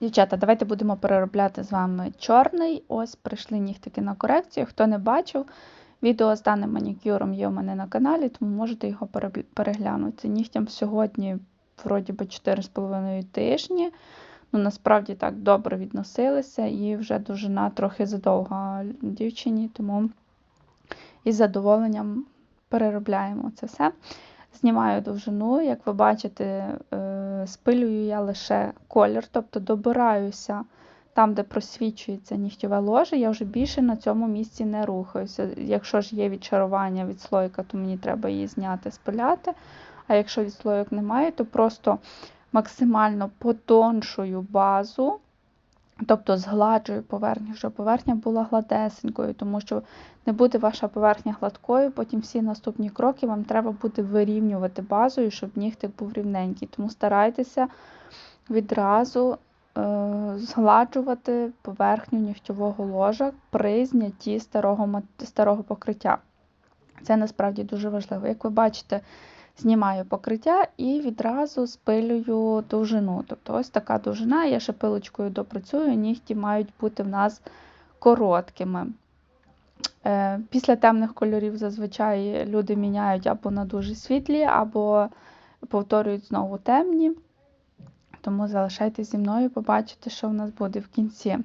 Дівчата, давайте будемо переробляти з вами чорний. Ось прийшли нігтики на корекцію. Хто не бачив, відео з даним манікюром є у мене на каналі, тому можете його переглянути. Нігтям сьогодні, вроді би, 4,5 тижні. Ну, насправді так добре відносилися, і вже довжина трохи задовга дівчині, тому із задоволенням переробляємо це все. Знімаю довжину, як ви бачите, е, спилюю я лише колір, тобто добираюся там, де просвічується нігтєве ложе, я вже більше на цьому місці не рухаюся. Якщо ж є відчарування від слойка, то мені треба її зняти, спиляти. А якщо відслойок немає, то просто максимально потоншую базу, тобто згладжую поверхню, щоб поверхня була гладесенькою, тому що не буде ваша поверхня гладкою, потім всі наступні кроки вам треба буде вирівнювати базою, щоб нігтик був рівненький. Тому старайтеся відразу е, згладжувати поверхню нігтєвого ложа при знятті старого, старого покриття. Це насправді дуже важливо. Як ви бачите, знімаю покриття і відразу спилюю довжину. Тобто ось така довжина, я ще пилочкою допрацюю, нігті мають бути в нас короткими. Е, Після темних кольорів зазвичай люди міняють або на дуже світлі, або повторюють знову темні. Тому залишайтесь зі мною, побачите, що в нас буде в кінці.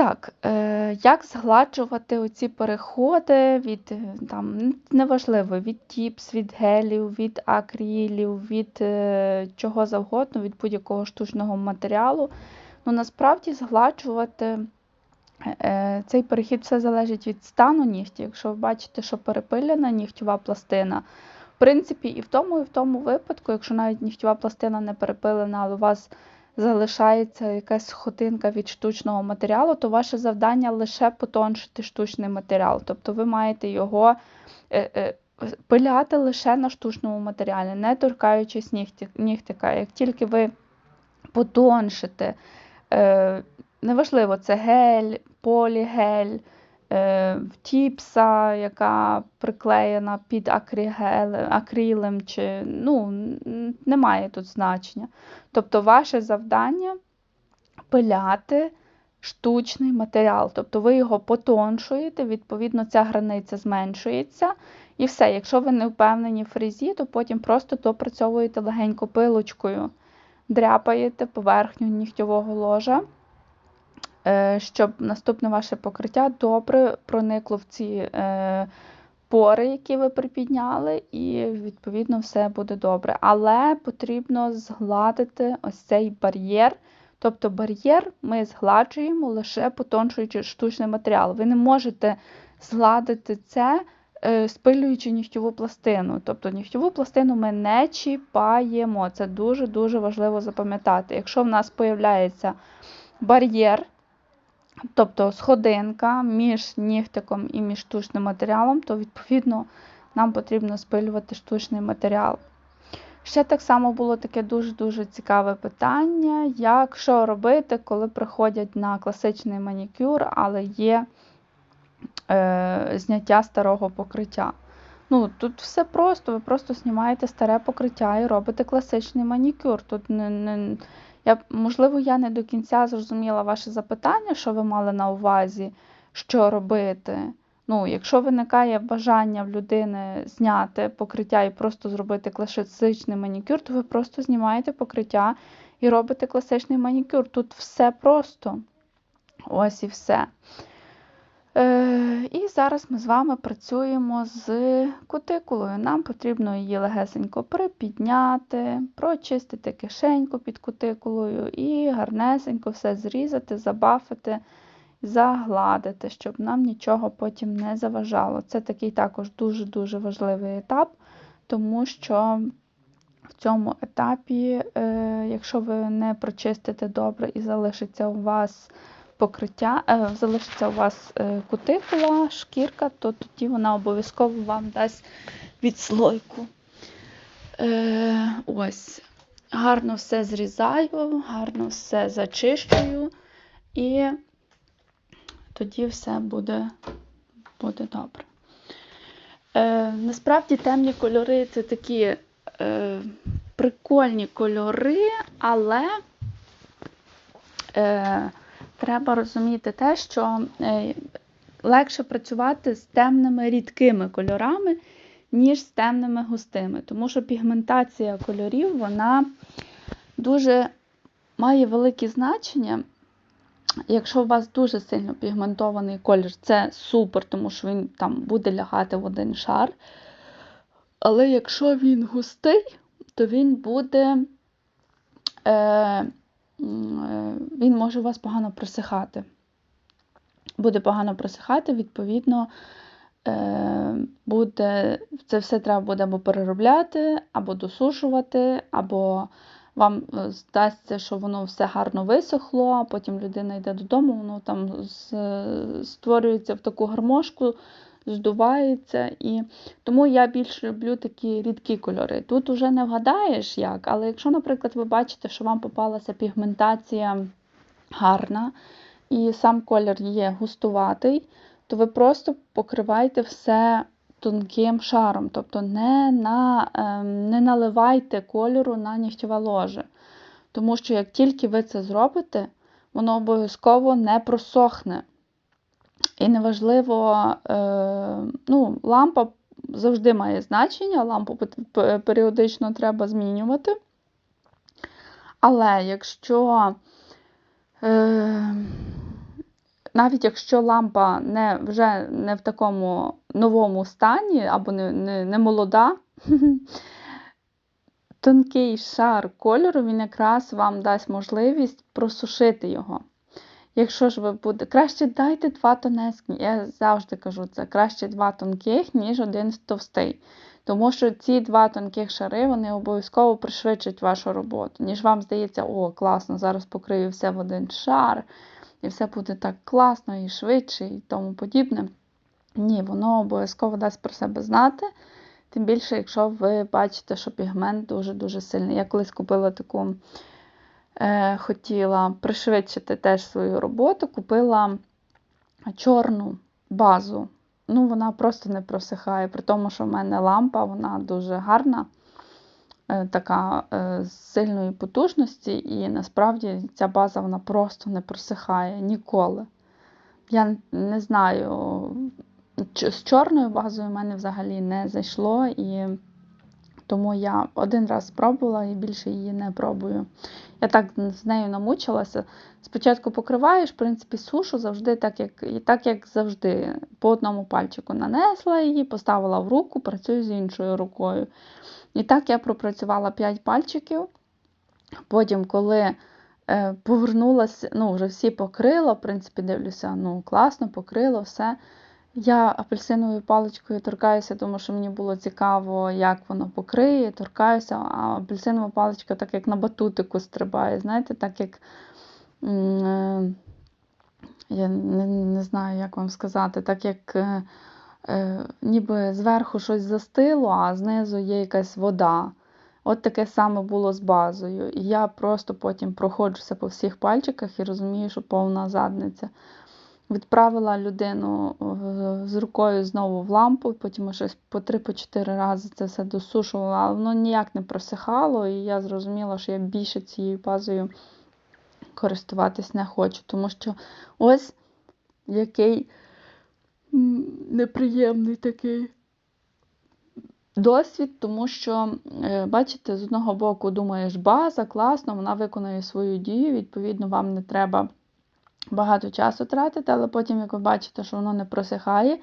Так, е, як згладжувати оці переходи від е, там, неважливо, від тіпс, від гелів, від акрилів, від е, чого завгодно, від будь-якого штучного матеріалу. Ну, насправді згладжувати цей перехід все залежить від стану нігтя. Якщо ви бачите, що перепилена нігтєва пластина, в принципі, і в тому, і в тому випадку, якщо навіть нігтєва пластина не перепилена, але у вас залишається якась сходинка від штучного матеріалу, то ваше завдання лише потоншити штучний матеріал. Тобто ви маєте його е, е, пиляти лише на штучному матеріалі, не торкаючись нігтика. Як тільки ви потоншите, е, неважливо, це гель, полігель, е, тіпса, яка приклеєна під акригелем, акрилем, чи, ну, немає тут значення. Тобто ваше завдання пиляти штучний матеріал. Тобто ви його потоншуєте, відповідно, ця границя зменшується. І все. Якщо ви не впевнені в фрезі, то потім просто допрацьовуєте легенько пилочкою, дряпаєте поверхню нігтєвого ложа, щоб наступне ваше покриття добре проникло в ці е, пори, які ви припідняли, і відповідно все буде добре. Але потрібно згладити ось цей бар'єр. Тобто бар'єр ми згладжуємо лише потоншуючи штучний матеріал. Ви не можете згладити це, е, спилюючи нігтєву пластину. Тобто нігтєву пластину ми не чіпаємо. Це дуже-дуже важливо запам'ятати. Якщо в нас появляється бар'єр, тобто сходинка між нігтиком і між штучним матеріалом, то відповідно нам потрібно спилювати штучний матеріал. Ще так само було таке дуже-дуже цікаве питання, як що робити, коли приходять на класичний манікюр, але є е, зняття старого покриття. Ну, Тут все просто, ви просто знімаєте старе покриття і робите класичний манікюр. Тут не, не, я, Можливо, я не до кінця зрозуміла ваше запитання, що ви мали на увазі, що робити. Ну, Якщо виникає бажання в людини зняти покриття і просто зробити класичний манікюр, то ви просто знімаєте покриття і робите класичний манікюр. Тут все просто. Ось і все. Е, і зараз ми з вами працюємо з кутикулою. Нам потрібно її легесенько припідняти, прочистити кишеньку під кутикулою і гарнесенько все зрізати, забафити, загладити, щоб нам нічого потім не заважало. Це такий також дуже-дуже важливий етап, тому що в цьому етапі, е, якщо ви не прочистите добре і залишиться у вас покриття, е, залишиться у вас е, кутикула, шкірка, то тоді вона обов'язково вам дасть відслойку. Е, ось. Гарно все зрізаю, гарно все зачищую, і тоді все буде, буде добре. Е, насправді темні кольори це такі е, прикольні кольори, але е, треба розуміти те, що е, легше працювати з темними рідкими кольорами, ніж з темними густими. Тому що пігментація кольорів вона дуже має велике значення. Якщо у вас дуже сильно пігментований колір, це супер, тому що він там буде лягати в один шар. Але якщо він густий, то він буде, е, він може у вас погано просихати. Буде погано просихати, відповідно, е, буде, це все треба буде або переробляти, або досушувати, або вам е, здасться, що воно все гарно висохло, а потім людина йде додому, воно там створюється в таку гармошку, здувається. І Тому я більш люблю такі рідкі кольори. Тут вже не вгадаєш як, але якщо, наприклад, ви бачите, що вам попалася пігментація гарна, і сам колір є густуватий, то ви просто покривайте все тонким шаром, тобто не на, ем, не наливайте кольору на нігтєве ложе. Тому що як тільки ви це зробите, воно обов'язково не просохне. І неважливо, е, ну, лампа завжди має значення, лампу періодично треба змінювати. Але якщо е, навіть якщо лампа не, вже не в такому новому стані або не, не, не молода, тонкий шар кольору він якраз вам дасть можливість просушити його. Якщо ж ви будете, краще дайте два тонесні. Я завжди кажу це, краще два тонких, ніж один товстий. Тому що ці два тонких шари вони обов'язково пришвидшать вашу роботу, ніж вам здається, о, класно, зараз покрию все в один шар, і все буде так класно і швидше, і тому подібне. Ні, воно обов'язково дасть про себе знати. Тим більше, якщо ви бачите, що пігмент дуже-дуже сильний. Я колись купила таку, хотіла пришвидшити теж свою роботу, купила чорну базу. Ну, Вона просто не просихає, при тому, що в мене лампа, вона дуже гарна. Е, така е, з сильної потужності, і насправді ця база вона просто не просихає ніколи. Я не знаю, з чорною базою в мене взагалі не зайшло, і тому я один раз спробувала і більше її не пробую. Я так з нею намучилася. Спочатку покриваєш, в принципі, сушу завжди так, як так, як завжди. По одному пальчику нанесла її, поставила в руку, працюю з іншою рукою. І так я пропрацювала 5 пальчиків. Потім, коли е, повернулася, ну, вже всі покрила, в принципі, дивлюся, ну, класно, покрила все. Я апельсиновою паличкою торкаюся, тому що мені було цікаво, як воно покриє, торкаюся, а апельсинова паличка так як на батутику стрибає, знаєте, так як. Е, я не, не знаю, як вам сказати, так як е, е, ніби зверху щось застило, а знизу є якась вода. От таке саме було з базою. І я просто потім проходжуся по всіх пальчиках і розумію, що повна задниця. Відправила людину е, з рукою знову в лампу, потім щось по 3-4 рази це все досушувала, але воно ніяк не просихало, і я зрозуміла, що я більше цією базою користуватись не хочу. Тому що ось який неприємний такий досвід, тому що, е, бачите, з одного боку, думаєш, база, класно, вона виконує свою дію, відповідно, вам не треба багато часу тратити, але потім, як ви бачите, що воно не просихає,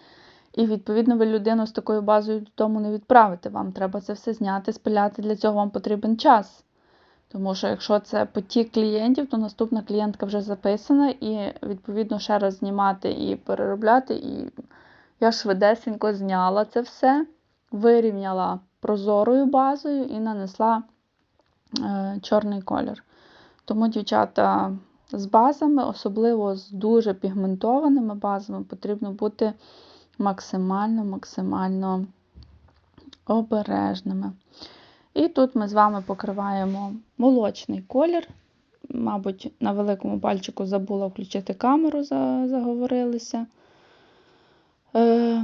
і, відповідно, ви людину з такою базою додому не відправите. Вам треба це все зняти, спиляти, для цього вам потрібен час. Тому що якщо це потік клієнтів, то наступна клієнтка вже записана, і, відповідно, ще раз знімати і переробляти. І я швидесенько зняла це все, вирівняла прозорою базою і нанесла е, чорний колір. Тому, дівчата, з базами, особливо з дуже пігментованими базами, потрібно бути максимально-максимально обережними. І тут ми з вами покриваємо молочний колір. Мабуть, на великому пальчику забула включити камеру, заговорилися. Е,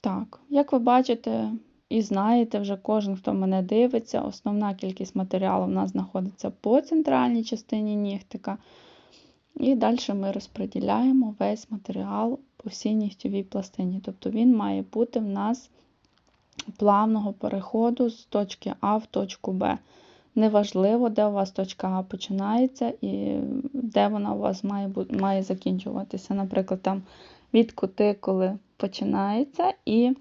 Так, як ви бачите і знаєте, вже кожен, хто мене дивиться, основна кількість матеріалу в нас знаходиться по центральній частині нігтика. І далі ми розподіляємо весь матеріал по всій нігтєвій пластині. Тобто він має бути в нас плавного переходу з точки А в точку Б. Неважливо, де у вас точка А починається і де вона у вас має має закінчуватися. Наприклад, там від кутикули починається і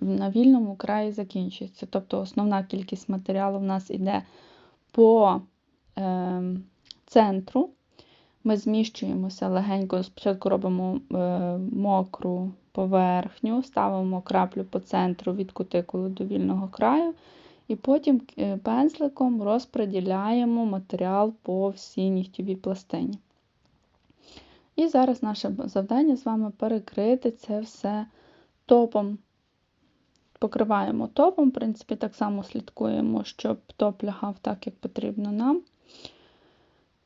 на вільному краї закінчується. Тобто основна кількість матеріалу в нас йде по е, центру. Ми зміщуємося легенько, спочатку робимо е, мокру поверхню, ставимо краплю по центру від кутикули до вільного краю, і потім е, пензликом розподіляємо матеріал по всій нігтєвій пластині. І зараз наше завдання з вами перекрити це все топом. Покриваємо топом, в принципі, так само слідкуємо, щоб топ лягав так, як потрібно нам.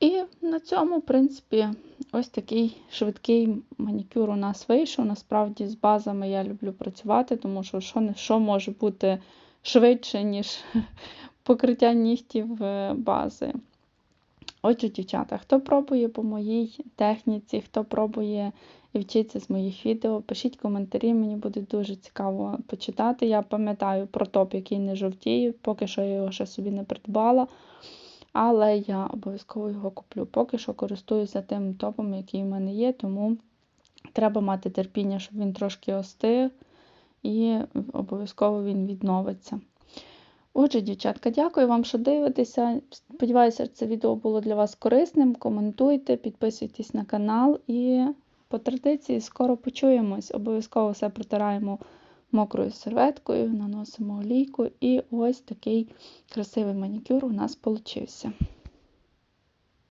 І на цьому, в принципі, ось такий швидкий манікюр у нас вийшов. Насправді, з базами я люблю працювати, тому що що, не, що може бути швидше, ніж покриття нігтів е, бази. Отже, дівчата, хто пробує по моїй техніці, хто пробує і вчиться з моїх відео, пишіть коментарі, мені буде дуже цікаво почитати. Я пам'ятаю про топ, який не жовтіє, поки що я його ще собі не придбала. Але я обов'язково його куплю. Поки що користуюся тим топом, який в мене є, тому треба мати терпіння, щоб він трошки остиг, і обов'язково він відновиться. Отже, дівчатка, дякую вам, що дивитеся. Сподіваюся, це відео було для вас корисним. Коментуйте, підписуйтесь на канал і по традиції скоро почуємось. Обов'язково все протираємо мокрою серветкою, наносимо олійку, і ось такий красивий манікюр у нас вийшов.